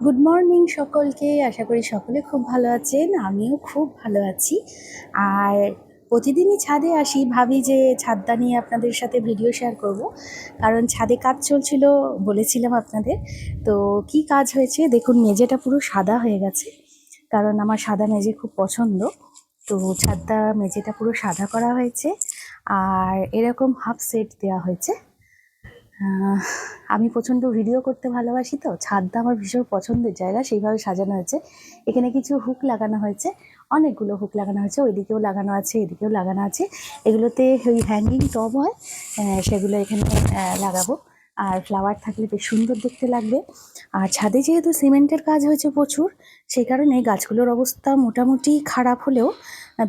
Good morning সকলকে, আশা করি সকলে খুব ভালো আছেন, আমিও খুব ভালো আছি। আর প্রতিদিনই ছাদে আসি, ভাবি যে ছাদটা নিয়ে আপনাদের সাথে ভিডিও শেয়ার করব। কারণ ছাদে কাজ চলছিল বলেছিলাম আপনাদের। তো কি কাজ হয়েছে? দেখুন, মেঝেটা পুরো সাদা হয়ে গেছে। কারণ আমার সাদা মেঝে খুব পছন্দ। তো ছাদটা, মেঝেটা পুরো সাদা করা হয়েছে। আর এরকম হাফ সেট দেওয়া হয়েছে। আমি প্রচণ্ড ভিডিও করতে ভালোবাসি তো ছাদটা আমার ভীষণ পছন্দের জায়গা, সেইভাবে সাজানো হয়েছে। এখানে কিছু হুক লাগানো হয়েছে, অনেকগুলো হুক লাগানো হয়েছে, ওইদিকেও লাগানো আছে, এদিকেও লাগানো আছে। এগুলোতে ওই হ্যাঙ্গিং টব হয় সেগুলো এখানে লাগাবো। আর ফ্লাওয়ার থাকলে বেশ সুন্দর দেখতে লাগবে। আর ছাদে যেহেতু সিমেন্টের কাজ হয়েছে প্রচুর, সেই কারণে গাছগুলোর অবস্থা মোটামুটি খারাপ হলেও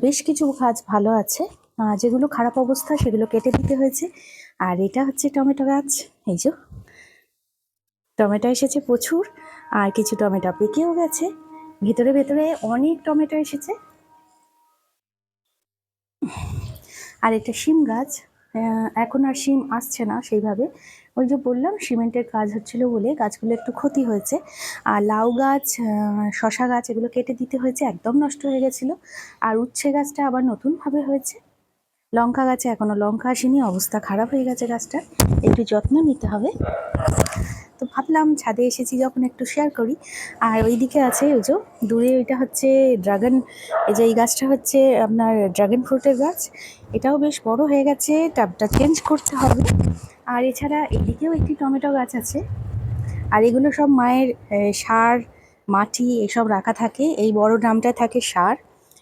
বেশ কিছু গাছ ভালো আছে। যেগুলো খারাপ অবস্থা সেগুলো কেটে দিতে হয়েছে। আর এটা হচ্ছে টমেটো গাছ, এই যে। টমেটো এসেছে প্রচুর, আর কিছু টমেটো পেকেও গেছে। ভেতরে ভেতরে অনেক টমেটো এসেছে। আর এটা শিম গাছ এখন আর শিম আসছে না সেইভাবে। ওই যে বললাম, সিমেন্টের কাজ হচ্ছিল বলে গাছগুলো একটু ক্ষতি হয়েছে। আর লাউ গাছ শশা গাছ, এগুলো কেটে দিতে হয়েছে, একদম নষ্ট হয়ে গেছিল। আর উচ্ছে গাছটা আবার নতুনভাবে হয়েছে। লঙ্কা গাছে এখনও লঙ্কা আসেনি, অবস্থা খারাপ হয়ে গেছে গাছটা একটু যত্ন নিতে হবে। তো ভাবলাম ছাদে এসেছি যখন একটু শেয়ার করি। আর ওইদিকে আছে ওই যে, দূরে ওইটা হচ্ছে ড্রাগন এই যে এই গাছটা হচ্ছে আপনার ড্রাগন ফ্রুটের গাছ। এটাও বেশ বড় হয়ে গেছে টাবটা চেঞ্জ করতে হবে। আর এছাড়া এদিকেও একটি টমেটো গাছ আছে। আর এগুলো সব মায়ের সার, মাটি, এসব রাখা থাকে। এই বড় ড্রামটায় থাকে সার।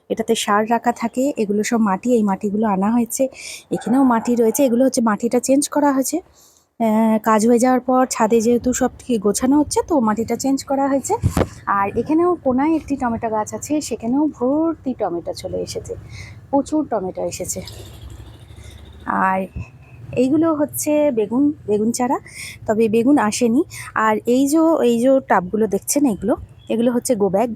এটাতে সার রাখা থাকে, এগুলো সব মাটি, এই মাটিগুলো আনা হয়েছে। এখানেও মাটি রয়েছে, এগুলো হচ্ছে মাটিটা চেঞ্জ করা হয়েছে। কাজ হয়ে যাওয়ার পর ছাদে যেহেতু সব গোছানো হচ্ছে, তো মাটিটা চেঞ্জ করা হয়েছে। আর এখানেও কোনায় একটি টমেটো গাছ আছে, সেখানেও ভর্তি টমেটো চলে এসেছে, প্রচুর টমেটো এসেছে। আর এইগুলো হচ্ছে বেগুন বেগুন চারা, তবে বেগুন আসেনি। আর এই যে এই যে টাবগুলো দেখছেন, এগুলো এগুলো হচ্ছে গো ব্যাগ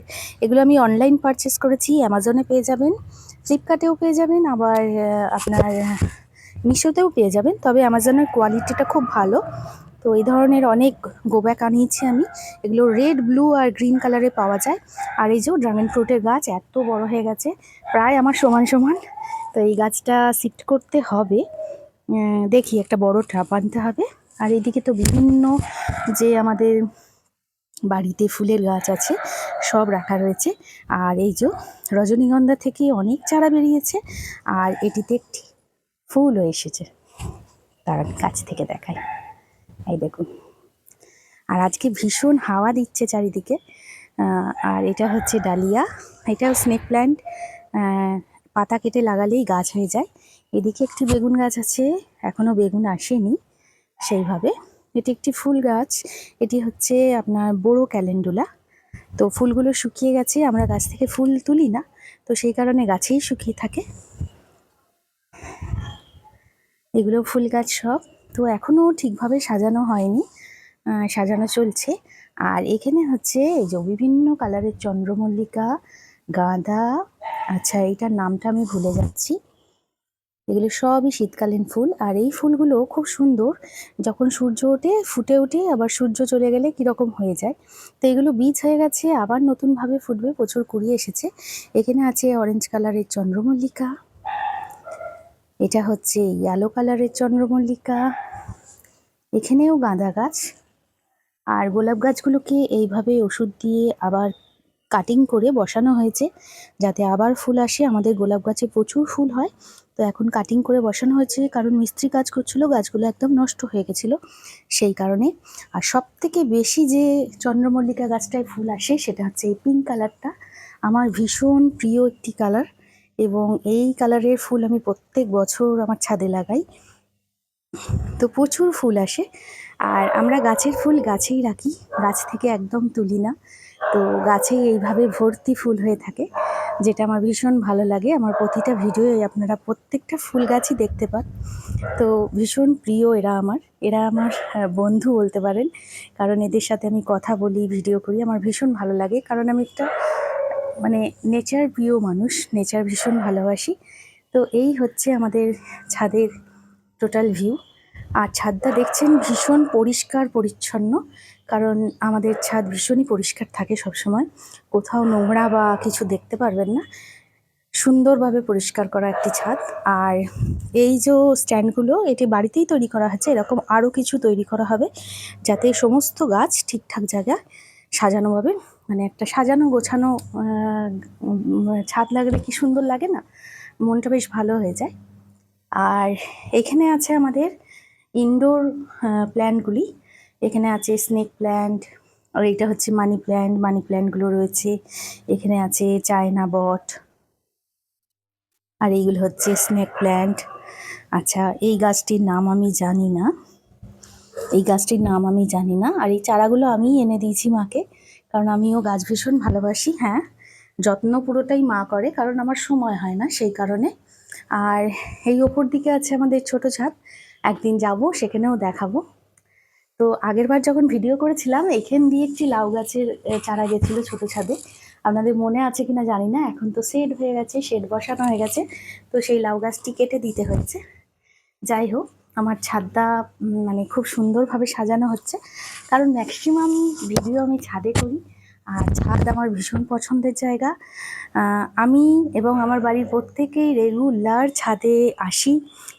এগুলো আমি অনলাইন পারচেস করেছি অ্যামাজনে পেয়ে যাবেন ফ্লিপকার্টেও পেয়ে যাবেন, আবার আপনার মিশোতেও পেয়ে যাবেন, তবে অ্যামাজনের কোয়ালিটিটা খুব ভালো। তো এই ধরনের অনেক গো ব্যাগ আনিয়েছি আমি। এগুলো রেড ব্লু আর গ্রিন কালারে পাওয়া যায়। আর এই যে ড্রাগন ফ্রুটের গাছ এত বড় হয়ে গেছে, প্রায় আমার সমান সমান। তো এই গাছটা শিফট করতে হবে। দেখি একটা বড় ট্রাপ আনতে হবে। আর এদিকে তো বিভিন্ন যে আমাদের বাড়িতে ফুলের গাছ আছে, সব রাখা রয়েছে। আর এই যে রজনীগন্ধা থেকে অনেক চারা বেরিয়েছে, আর এটিতে একটি ফুলও এসেছে। তার কাছ থেকে দেখাই। এই দেখুন। আর আজকে ভীষণ হাওয়া দিচ্ছে চারিদিকে। আর এটা হচ্ছে ডালিয়া। এটাও স্নেক প্ল্যান্ট। পাতা কেটে লাগালেই গাছ হয়ে যায়। এদিকে একটি বেগুন গাছ আছে এখনও বেগুন আসেনি সেইভাবে। এটি একটি ফুল গাছ। এটি হচ্ছে আপনার বড়ো ক্যালেন্ডুলা। তো ফুলগুলো শুকিয়ে গেছে, আমরা গাছ থেকে ফুল তুলি না। তো সেই কারণে গাছেই শুকিয়ে থাকে। এগুলো ফুল গাছ সব। তো এখনও ঠিকভাবে সাজানো হয়নি। সাজানো চলছে। আর এখানে হচ্ছে এই যে বিভিন্ন কালারের চন্দ্রমল্লিকা, গাঁদা। আচ্ছা এইটার নামটা আমি ভুলে যাচ্ছি। এগুলো সবই শীতকালীন ফুল। আর এই ফুলগুলো খুব সুন্দর। যখন সূর্য ওঠে, ফুটে ওঠে, আবার সূর্য চলে গেলে কীরকম হয়ে যায়। তো এগুলো বীজ হয়ে গেছে, আবার নতুনভাবে ফুটবে, প্রচুর কুড়িয়ে এসেছে। এখানে আছে অরেঞ্জ কালারের চন্দ্রমল্লিকা। এটা হচ্ছে ইয়েলো কালারের চন্দ্রমল্লিকা। এখানেও গাঁদা গাছ। আর গোলাপ গাছগুলোকে এইভাবে ওষুধ দিয়ে আবার কাটিং করে বসানো হয়েছে, যাতে আবার ফুল আসে। আমাদের গোলাপ গাছে প্রচুর ফুল হয়। তো এখন কাটিং করে বসানো হয়েছে, কারণ মিস্ত্রি কাজ করছিল, গাছগুলো একদম নষ্ট হয়ে গেছিল। সেই কারণে আর সব থেকে বেশি যে চন্দ্রমল্লিকা গাছটায় ফুল আসে, সেটা হচ্ছে এই পিঙ্ক কালারটা আমার ভীষণ প্রিয় একটি কালার এবং এই কালারের ফুল আমি প্রত্যেক বছর আমার ছাদে লাগাই। তো প্রচুর ফুল আসে। আর আমরা গাছের ফুল গাছেই রাখি, গাছ থেকে একদম তুলি না। তো গাছেই এইভাবে ভর্তি ফুল হয়ে থাকে, যেটা আমার ভীষণ ভালো লাগে। আমার প্রতিটা ভিডিওই আপনারা প্রত্যেকটা ফুল গাছই দেখতে পান। তো ভীষণ প্রিয় এরা আমার। এরা আমার বন্ধু বলতে পারেন। কারণ এদের সাথে আমি কথা বলি, ভিডিও করি, আমার ভীষণ ভালো লাগে। কারণ আমি একটা মানে নেচার প্রিয় মানুষ নেচার ভীষণ ভালোবাসি। তো এই হচ্ছে আমাদের ছাদের টোটাল ভিউ আর ছাদটা দেখছেন ভীষণ পরিষ্কার, পরিচ্ছন্ন, কারণ আমাদের ছাদ ভীষণই পরিষ্কার থাকে সবসময়। কোথাও নোংরা বা কিছু দেখতে পারবেন না। সুন্দরভাবে পরিষ্কার করা একটি ছাদ। আর এই যে স্ট্যান্ডগুলো, এটি বাড়িতেই তৈরি করা হয়েছে এরকম আরও কিছু তৈরি করা হবে, যাতে সমস্ত গাছ ঠিকঠাক জায়গায় সাজানোভাবে মানে একটা সাজানো, গোছানো ছাদ লাগলে কি সুন্দর লাগে না? মনটা বেশ ভালো হয়ে যায়। আর এখানে আছে আমাদের ইনডোর প্ল্যান্টগুলি এখানে আছে স্নেক প্ল্যান্ট আর এটা হচ্ছে মানি প্ল্যান্ট মানি প্ল্যান্টগুলো রয়েছে। এখানে আছে চায়না বট আর এইগুলো হচ্ছে স্নেক প্ল্যান্ট আচ্ছা এই গাছটির নাম আমি জানি না। এই গাছটির নাম আমি জানি না। আর এই চারাগুলো আমি এনে দিয়েছি মাকে, কারণ আমিও গাছ ভীষণ ভালোবাসি হ্যাঁ। যত্ন পুরোটাই মা করে, কারণ আমার সময় হয় না সেই কারণে। আর এই ওপর দিকে আছে আমাদের ছোট ছাদ। একদিন যাব, সেখানেও দেখাবো। তো আগেরবার যখন ভিডিও করেছিলাম, এখান দিয়ে একটি লাউ গাছের চারা গেছিল ছোট ছাদে। আপনাদের মনে আছে কিনা জানি না, এখন তো শেড হয়ে গেছে শেড বসানো হয়ে গেছে। তো সেই লাউ গাছটি কেটে দিতে হয়েছে। যাই হোক, আমার ছাদটা মানে খুব সুন্দরভাবে সাজানো হচ্ছে। কারণ ম্যাক্সিমাম ভিডিও আমি ছাদে করি। আর ছাদ আমার ভীষণ পছন্দের জায়গা। আমি এবং আমার বাড়ির প্রত্যেকেই রেগুলার ছাদে আসি।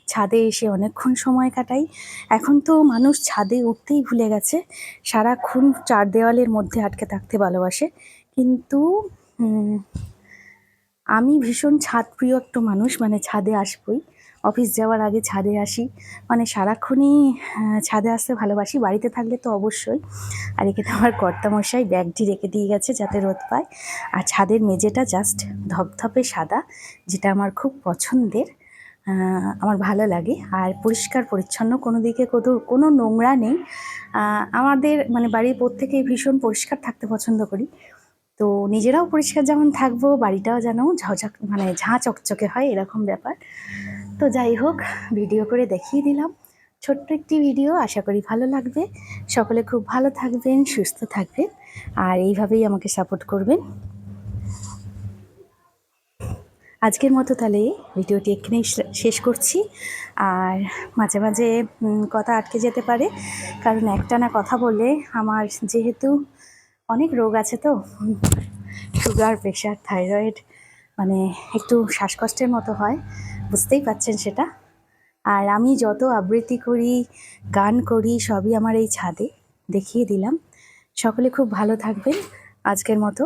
ছাদে এসে অনেকক্ষণ সময় কাটাই। এখন তো মানুষ ছাদে উঠতেই ভুলে গেছে। সারাক্ষণ চার দেওয়ালের মধ্যে আটকে থাকতে ভালোবাসে। কিন্তু আমি ভীষণ ছাদ প্রিয় একটা মানুষ মানে ছাদে আসবই। অফিস যাওয়ার আগে ছাদে আসি। মানে সারাক্ষণই ছাদে আসতে ভালোবাসি। বাড়িতে থাকলে তো অবশ্যই। আর এখানে আমার কর্তামশাই ব্যাগটি রেখে দিয়ে গেছে যাতে রোদ পায়। আর ছাদের মেঝেটা জাস্ট ধপধপে সাদা, যেটা আমার খুব পছন্দের। আমার ভালো লাগে। আর পরিষ্কার, পরিচ্ছন্ন, কোনো দিকে কোনো কোনো নোংরা নেই। আমাদের মানে বাড়ির প্রত্যেকেই ভীষণ পরিষ্কার থাকতে পছন্দ করি। তো নিজেরাও পরিষ্কার যেমন থাকব, বাড়িটাও যেন ঝকঝক মানে ঝাঁ চকচকে হয় এরকম ব্যাপার। তো যাই হোক, ভিডিও করে দেখিয়ে দিলাম। ছোট্ট একটি ভিডিও, আশা করি ভালো লাগবে। সকলে খুব ভালো থাকবেন, সুস্থ থাকবেন, আর এইভাবেই আমাকে সাপোর্ট করবেন। আজকের মতো তাহলে ভিডিওটি এখানেই শেষ করছি। আর মাঝে মাঝে কথা আটকে যেতে পারে, কারণ একটানা কথা বললে আমার যেহেতু অনেক রোগ আছে তো। সুগার, প্রেশার, থাইরয়েড মানে একটু শ্বাসকষ্টের মতো হয়, বুঝতেই পাচ্ছেন সেটা। আর আমি যত আবৃত্তি করি, গান করি, সবই আমার এই ছাদে দেখিয়ে দিলাম। সকলে খুব ভালো থাকবেন আজকের মতো।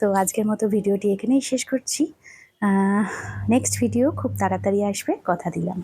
তো আজকের মতো ভিডিওটি এখানেই শেষ করছি। নেক্সট ভিডিও খুব তাড়াতাড়ি আসবে, কথা দিলাম।